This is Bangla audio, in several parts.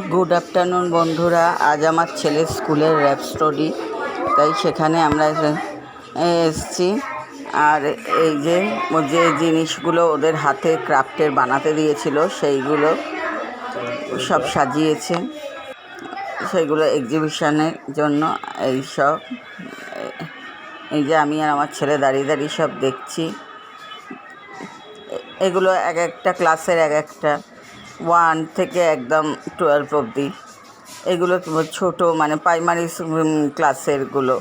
গুড আফটারনুন বন্ধুরা। আজ আমার ছেলের স্কুলের র্যাপ স্টোরি তাই সেখানে আমরা এসে- এসছি। আর এই যে যে জিনিসগুলো ওদের হাতে ক্রাফটের বানাতে দিয়েছিল, সেইগুলো সব সাজিয়েছে। সেইগুলো এক্সিবিশনের জন্য এই সব, এই যে আমি আর আমার ছেলে দাঁড়িয়ে দাঁড়িয়ে সব দেখছি। এগুলো এক একটা ক্লাসের এক একটা। ওয়ান থেকে একদম টুয়েলভ অবধি। এগুলো ছোট মানে প্রাইমারি ক্লাসেরগুলো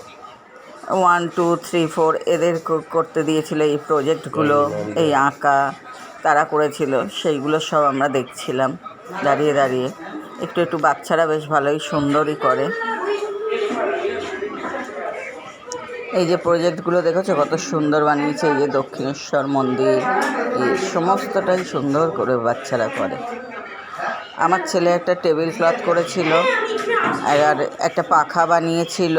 ওয়ান টু থ্রি ফোর এদের করতে দিয়েছিল এই প্রজেক্টগুলো এই আঁকা তারা করেছিল সেইগুলো সব আমরা দেখছিলাম দাঁড়িয়ে দাঁড়িয়ে। একটু একটু বাচ্চারা বেশ ভালোই সুন্দরই করে। এই যে প্রজেক্টগুলো দেখেছ কত সুন্দর বানিয়েছে এই যে দক্ষিণেশ্বর মন্দির এই সমস্তটাই সুন্দর করে বাচ্চারা করে। আমার ছেলে একটা টেবিল ক্লথ করেছিল, আর একটা পাখা বানিয়েছিল,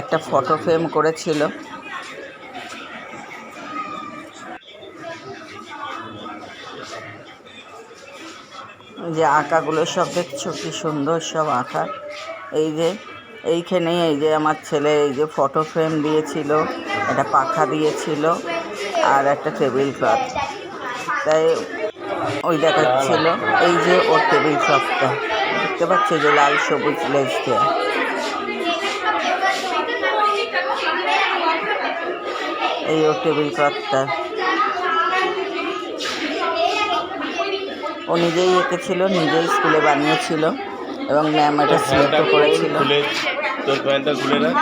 একটা ফটো ফ্রেম করেছিল। যে আঁকাগুলো সব দেখছ, কি সুন্দর সব আঁকা। এই যে এইখানেই, এই যে আমার ছেলে এই যে ফটো ফ্রেম দিয়েছিল, একটা পাখা দিয়েছিল, আর একটা টেবিল ক্লথ। তাই ওই দেখাচ্ছিল। এই যে ওর টেবিল ক্লথটা দেখতে পাচ্ছ যে লাল সবুজ লেজ দেওয়া এই ওর টেবিল ক্লথটা ও নিজেই এঁকেছিল নিজেই স্কুলে বানিয়েছিল এবং ম্যাম এটা করেছিল। প্যান্টটা খুলে রাখ।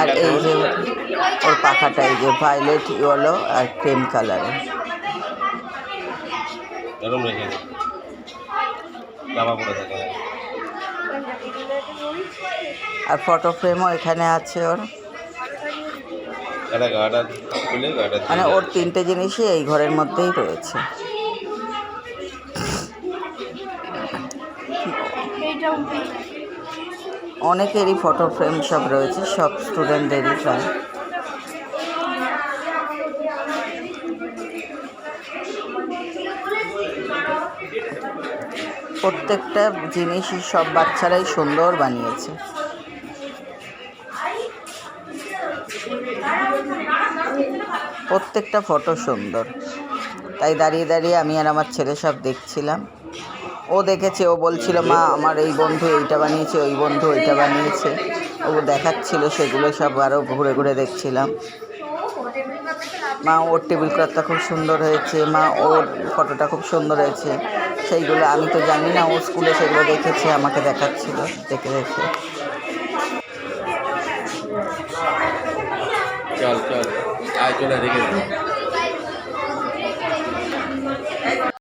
আর এই যে ওর পাখাটা এই যে ভায়োলেট ইয়েলো আর ক্রিম কালারের গরম রেখে দে জামা পরে থাকে। আর ফটো ফ্রেমও এখানে আছে ওর। মানে ওর তিনটে জিনিসই এই ঘরের মধ্যেই রয়েছে। অনেকেরই ফটো ফ্রেম সব রয়েছে সব স্টুডেন্টদেরই প্রায় প্রত্যেকটা জিনিসই সব বাচ্চারাই সুন্দর বানিয়েছে। প্রত্যেকটা ফটো সুন্দর। তাই দাঁড়িয়ে দাঁড়িয়ে আমি আর আমার ছেলে সব দেখছিলাম। ও দেখেছে, ও বলছিল, মা, আমার এই বন্ধু এইটা বানিয়েছে, ওই বন্ধু ওইটা বানিয়েছে। ও দেখাচ্ছিল, সেগুলো সব আরও ঘুরে ঘুরে দেখছিলাম। মা, ওর টেবিল ক্লথটা খুব সুন্দর হয়েছে। মা, ওর ফটোটা খুব সুন্দর হয়েছে। সেইগুলো আমি তো জানি না, ও স্কুলে সেগুলো দেখেছে, আমাকে দেখাচ্ছিল, দেখে দেখে। চল চল, আয় চলে দেখে